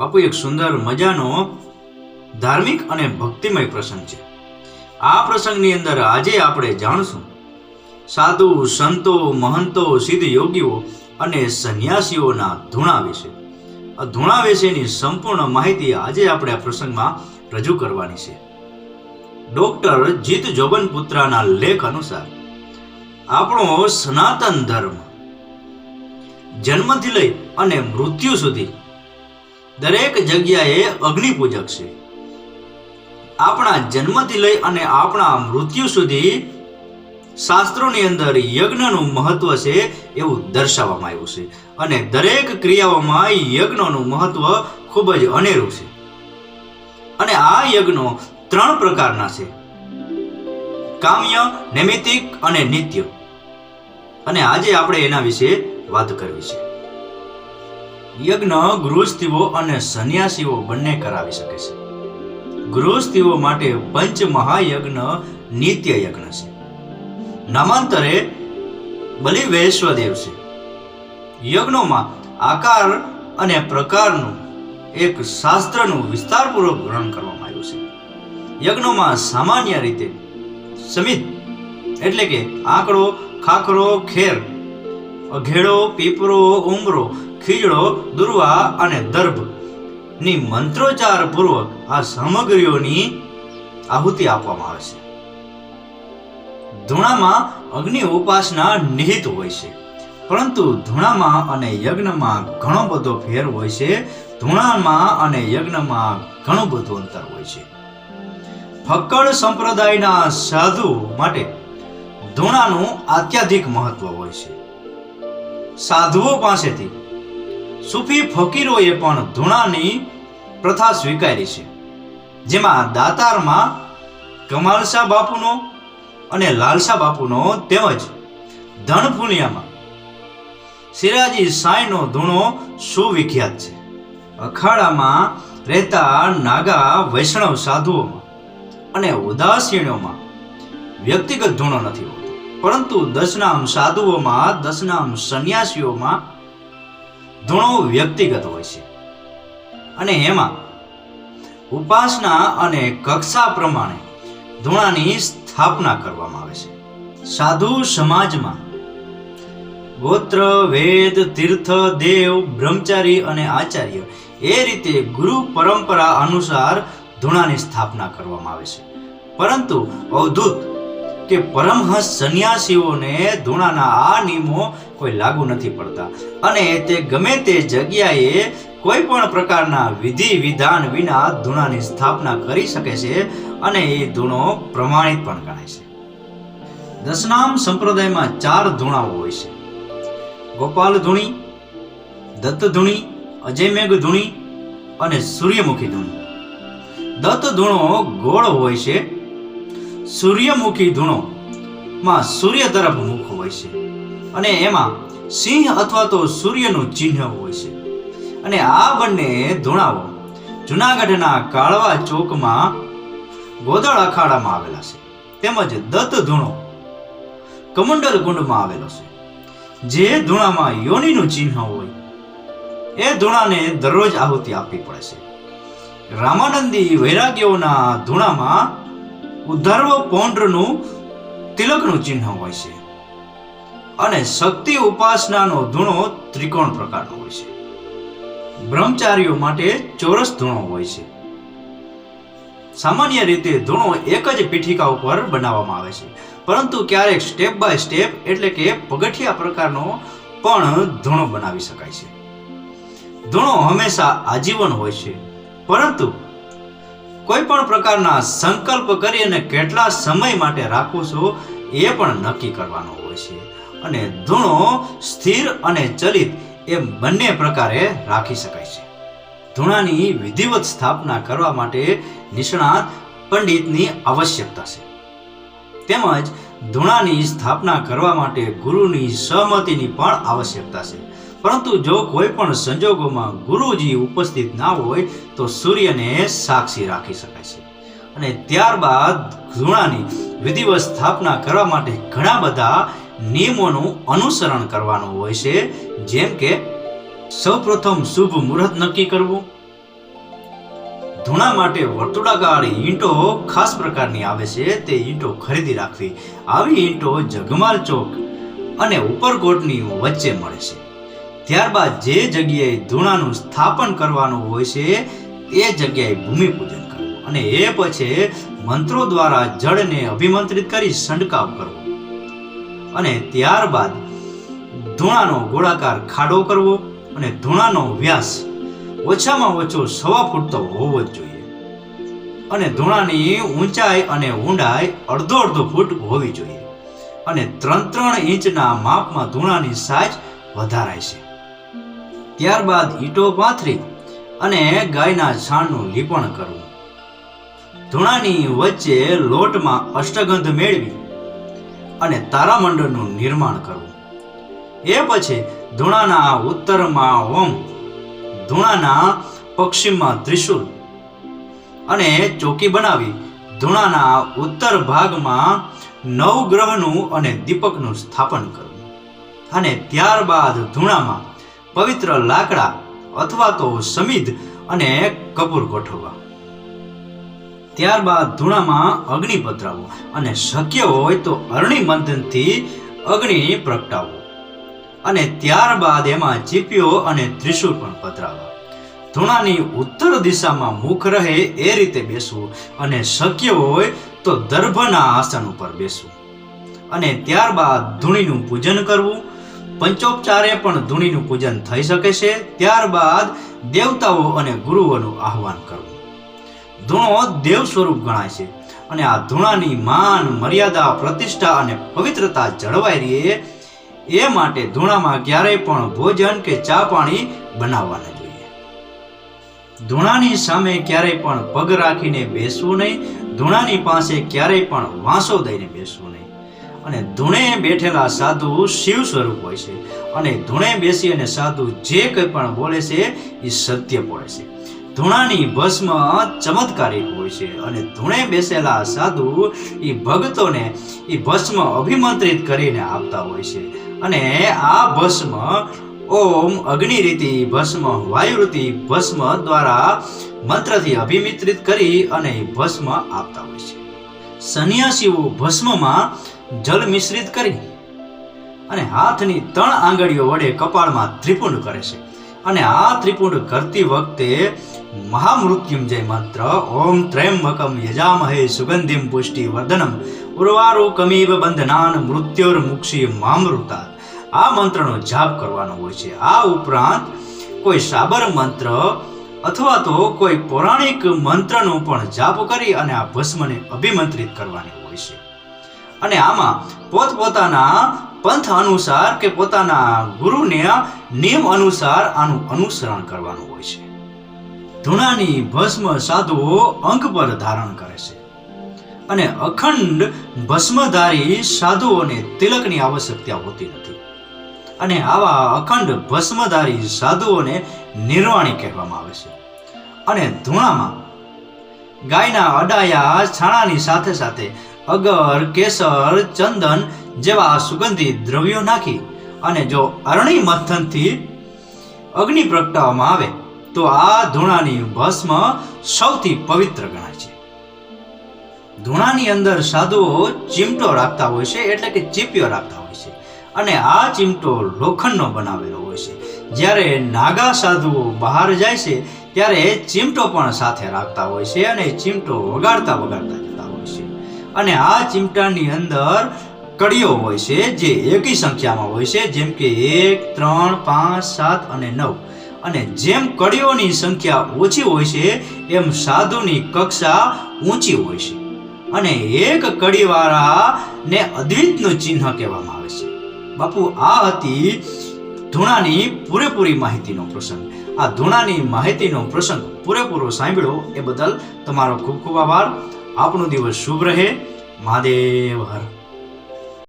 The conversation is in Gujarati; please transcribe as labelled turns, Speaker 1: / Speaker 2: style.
Speaker 1: બાપુ, એક સુંદર મજાનો ધાર્મિક અને ભક્તિમય પ્રસંગ છે. આ પ્રસંગની અંદર આજે આપણે જાણશું, સાધુ, સંતો, મહંતો, સિદ્ધ યોગીઓ અને સંન્યાસીઓના ધૂણા વિશે. આ ધૂણા વિશેની સંપૂર્ણ માહિતી આજે આપણે આ પ્રસંગમાં રજૂ કરવાની છે. ડોક્ટર જીત જોબન પુત્રાના લેખ અનુસાર, આપણો સનાતન ધર્મ જન્મથી લઈ અને મૃત્યુ સુધી દરેક જગ્યાએ અગ્નિપૂજક છે. આપણા જન્મથી લઈ અને આપણા મૃત્યુ સુધી શાસ્ત્રોની અંદર યજ્ઞનું મહત્વ છે એવું દર્શાવવામાં આવ્યું છે. અને દરેક ક્રિયાઓમાં યજ્ઞનું મહત્વ ખૂબ જ અનેરું છે. અને આ યજ્ઞો ત્રણ પ્રકારના છે. કામ્ય, નૈમિતિક અને નિત્ય. અને આજે આપણે એના વિશે વાત કરવી છે. યજ્ઞ, ગૃહસ્થિઓ અને સંન્યાસીઓ બંને કરાવી શકે છે. ગૃહસ્થિઓ માટે પંચ મહાયજ્ઞ નિત્ય યજ્ઞ છે. નામાંતરે બલિ વૈશ્વદેવ છે. યજ્ઞોમાં આકાર અને પ્રકારનું એક શાસ્ત્રનું વિસ્તારપૂર્વક વર્ણન કરવામાં આવ્યું છે. યજ્ઞોમાં સામાન્ય રીતે સમિત એટલે કે આંકડો, ખાખરો, ખેર, અઘેડો, પીપરો ઉમરો ખીજડો દુર્વા અને દર્ભની મંત્રોચ્ચાર પૂર્વક આ સામગ્રીઓની આહુતિ આપવામાં આવે છે. ધૂણામાં અગ્નિ ઉપાસના નિહિત હોય છે. પરંતુ ધૂણામાં અને યજ્ઞમાં ઘણો બધો ફેર હોય છે. ધૂણામાં અને યજ્ઞમાં ઘણું બધું અંતર હોય છે. ફક્કડ સંપ્રદાયના સાધુ માટે ધૂણાનું અત્યાધિક મહત્વ હોય છે. સાધુઓ પાસેથી સૂફી ફકીરોએ પણ ધૂણાની પ્રથા સ્વીકારી છે, જેમાં દાતારમાં કમાલશા બાપુનો અને લાલશા બાપુનો તેમજ ધનફુલિયામાં સિરાજી સાંઈનો ધૂણો સુવિખ્યાત છે. અખાડામાં રહેતા નાગા વૈષ્ણવ સાધુઓમાં અને ઉદાસીનોમાં વ્યક્તિગત ધૂણો નથી હોતો. પરંતુ દશનામ સાધુઓમાં દશનામ સંન્યાસીઓમાં ધૂણો વ્યક્તિગત હોય છે. અને એમાં ઉપાસના અને કક્ષા પ્રમાણે ધૂણાની સ્થાપના કરવામાં આવે છે. સાધુ સમાજમાં ગોત્ર, વેદ, તીર્થ, દેવ, બ્રહ્મચારી અને આચાર્ય એ રીતે ગુરુ પરંપરા અનુસાર ધૂણાની સ્થાપના કરવામાં આવે છે. પરંતુ અવધૂત કે પરમહંસ સંન્યાસીઓને ધૂણાના આ નિયમો કોઈ લાગુ નથી પડતા. અને તે ગમે તે જગ્યાએ કોઈ પણ પ્રકારના વિધિ વિધાન વિના ધૂણાની સ્થાપના કરી શકે છે અને એ ધૂણો પ્રમાણિત પણ ગણાય છે. દશનામ સંપ્રદાયમાં ચાર ધૂણાઓ હોય છે. ગોપાલ ધૂણી, દત્ત ધૂણી, અજયમેઘ ધૂણી અને સૂર્યમુખી ધૂણી. દત્ત ધૂણો ગોળ હોય છે. સૂર્યમુખી ધૂણો માં સૂર્ય તરફ મુખ હોય છે. અને એમાં સિંહ અથવા તો સૂર્યનું ચિહ્ન હોય છે. અને આ બંને ધૂણાઓ જુનાગઢના કાળવા ચોકમાં ગોદળ અખાડામાં આવેલા છે. તેમજ દત્ત ધૂણો કમંડલ કુંડમાં આવેલો છે. જે ધૂણામાં યોનિનું ચિહ્ન હોય, એ ધૂણાને દરરોજ આહુતિ આપવી પડે છે. રામાનંદી વૈરાગ્યોના ધૂણામાં ઉદ્ધર્વ પૌંડ્રનું તિલકનું ચિહ્ન હોય છે. અને શક્તિ ઉપાસનાનો ધૂણો ત્રિકોણ પ્રકારનો હોય છે. બ્રહ્મચારીઓ માટે ચોરસ ધૂણો હોય છે. સામાન્ય રીતે ધૂણો એક જ પીઠિકા ઉપર બનાવવામાં આવે છે. પરંતુ ક્યારેક સ્ટેપ બાય સ્ટેપ એટલે કે પગથિયા પ્રકારનો પણ ધૂણો બનાવી શકાય છે. ધૂણો હંમેશા આજીવન હોય છે. પરંતુ કોઈ પણ પ્રકારના સંકલ્પ કરી અને કેટલા સમય માટે રાખો છો એ પણ નક્કી કરવાનો હોય છે. અને ધૂણો સ્થિર અને ચલિત એમ બંને પ્રકારે રાખી શકાય છે. ધૂણાની વિધિવત સ્થાપના કરવા માટે નિષ્ણાત પંડિતની આવશ્યકતા છે. તેમજ ધૂણાની સ્થાપના કરવા માટે ગુરુની સહમતિની પણ આવશ્યકતા છે. પરંતુ જો કોઈ પણ સંજોગોમાં ગુરુજી ઉપસ્થિત ના હોય, તો સૂર્યને સાક્ષી રાખી શકાય છે. અને ત્યારબાદ ધૂણાની વિધિવત સ્થાપના કરવા માટે ઘણા બધા નિયમોનું અનુસરણ કરવાનું હોય છે. જેમ કે, સૌપ્રથમ શુભ મુહૂર્ત નક્કી કરવું. ધૂણા માટે વર્તુળાકાર ઈંટો ખાસ પ્રકારની આવે છે. તે ઈંટો ખરીદી રાખવી. આવી ઈંટો જગમાલ ચોક અને ઉપરકોટની વચ્ચે મળે છે. ત્યારબાદ જે જગ્યાએ ધૂણાનું સ્થાપન કરવાનું હોય છે એ જગ્યાએ ભૂમિપૂજન કરવું. અને એ પછી મંત્રો દ્વારા જળને અભિમંત્રિત કરી સંડકાવ કરવો. અને ત્યારબાદ ધૂણાનો ગોળાકાર ખાડો કરવો અને ધૂણાનો વ્યાસ ઓછામાં ઓછો સવા ફૂટ તો હોવો જ જોઈએ. અને ધૂણાની ઊંચાઈ અને ઊંડાઈ અડધો અડધો ફૂટ હોવી જોઈએ. અને ત્રણ ત્રણ ઇંચના માપમાં ધૂણાની સાઈઝ વધારાય છે. ત્યારબાદ ઈંટો પાથરી અને ગાયના છાણનું લીપણ કરવું. ધૂણાની વચ્ચે લોટમાં અષ્ટગંધ મેળવી અને તારામંડળનું નિર્માણ કરવું. એ પછી ધૂણાના ઉત્તરમાં ઓમ, ધૂણાના પશ્ચિમમાં ત્રિશુલ અને ચોકી બનાવી ધૂણાના ઉત્તર ભાગમાં નવગ્રહનું અને દીપકનું સ્થાપન કરવું. અને ત્યારબાદ ધૂણામાં પવિત્ર લાકડા અથવા તો સમિધ અને કપૂર ગોઠવવા. ત્યારબાદ ધૂણામાં અગ્નિ પધરાવો અને શક્ય હોય તો અરણી મંથનથી અગ્નિ પ્રગટાવવો અને ત્યારબાદ એમાં ચીપીઓ અને ત્રિશુળ પણ પધરાવો. ધૂણાની ઉત્તર દિશામાં મુખ રહે એ રીતે બેસવું અને શક્ય હોય તો દર્ભના આસન ઉપર બેસવું. અને ત્યારબાદ ધૂણીનું પૂજન કરવું. પંચોપચારે પણ ધૂણીનું પૂજન થઈ શકે છે. ત્યારબાદ દેવતાઓ અને ગુરુઓનું આહવાન કરવું. ધૂણો દેવ સ્વરૂપ ગણાય છે. અને આ ધૂણાની માન, મર્યાદા, પ્રતિષ્ઠા અને પવિત્રતા જળવાઈ રહે એ માટે ધૂણામાં ક્યારેય પણ ભોજન કે ચા પાણી બનાવવા ન જોઈએ. ધૂણાની સામે ક્યારેય પણ પગ રાખીને બેસવું નહીં, ધૂણાની પાસે ક્યારેય પણ વાંસો દઈને બેસવું નહીં. અને ધૂણે બેઠેલા સાધુ શિવ સ્વરૂપ હોય છે. અને ધૂણે બેસી અને સાધુ જે કંઈ પણ બોલે છે એ સત્ય બોલે છે. ધૂણાની ભસ્મ ચમત્કારિક હોય છે અને ધૂણે બેસેલા સાધુ એ ભક્તોને એ ભસ્મ અભિમંત્રિત કરીને આપતા હોય છે. અને આ ભસ્મ ઓમ અગ્નિરીતિ ભસ્મ વાયુરીતિ ભસ્મ દ્વારા મંત્રથી અભિમિત્રિત કરી અને ભસ્મ આપતા હોય છે. સંન્યાસીઓ ભસ્મમાં જલ મિશ્રિત કરી અને હાથની ત્રણ આંગળીઓ વડે કપાળમાં ત્રિપુંડ કરે છે. અને આ ત્રિપુંડ કરતી વખતે મહામૃત્યુંજય મંત્ર, ઓમ ત્રયંબકમ યજામહે સુગંધિમ પુષ્ટિ વર્ધનમ ઉર્વારુકમીવ બંધનાન મૃત્યુર મુક્ષી મામૃતા આ મંત્રનો જાપ કરવાનો હોય છે. આ ઉપરાંત કોઈ સાબર મંત્ર અથવા તો કોઈ પૌરાણિક મંત્રનો પણ જાપ કરી અને આ ભસ્મને અભિમંત્રિત કરવાની હોય છે. અને આમાં પોતપોતાના પંથ અનુસાર કે પોતાના ગુરુને નિયમ અનુસાર આનું અનુસરણ કરવાનું હોય છે. ધૂણાની ભસ્મ સાધુઓ અંક પર ધારણ કરે છે અને અખંડ ભસ્મધારી સાધુઓને તિલકની આવશ્યકતા હોતી નથી અને આવા અખંડ ભસ્મધારી સાધુઓને નિર્વાણી કહેવામાં આવે છે. અને ધૂણામાં ગાયના અડાયા છાણાની સાથે સાથે અગર કેસર, ચંદન જેવા સુગંધી દ્રવ્યો નાખી અને જો અરણી મંથનથી અગ્નિ પ્રગટાવવામાં આવે, તો આ ધૂણાની ભસ્મ સૌથી પવિત્ર ગણાય છે. ધૂણાની અંદર સાધુઓ ચીમટો રાખતા હોય છે, એટલે કે ચીપિયો રાખતા હોય છે, અને આ ચીમટો લોખંડનો બનાવેલો હોય છે. જ્યારે નાગા સાધુઓ બહાર જાય છે, ત્યારે ચીમટો પણ સાથે રાખતા હોય છે અને ચીમટો વગાડતા વગાડતા જતા હોય છે. અને આ ચીમટાની અંદર કડીઓ હોય છે, જે એકી સંખ્યામાં હોય છે, જેમ કે એક, ત્રણ, પાંચ, સાત અને નવ. અને જેમ કડીઓની સંખ્યા ઓછી હોય છે, એમ સાધુની કક્ષા ઊંચી હોય છે. અને એક કડીવાળા ને અદ્વિતનું ચિહ્ન કહેવામાં આવે છે. બાપુ, આ હતી ધૂણાની પૂરેપૂરી માહિતીનો પ્રસંગ. આ ધૂણાની માહિતીનો પ્રસંગ પૂરેપૂરો સાંભળ્યો એ બદલ તમારો ખૂબ ખૂબ આભાર. આપણો દિવસ શુભ રહે. મહાદેવ હર.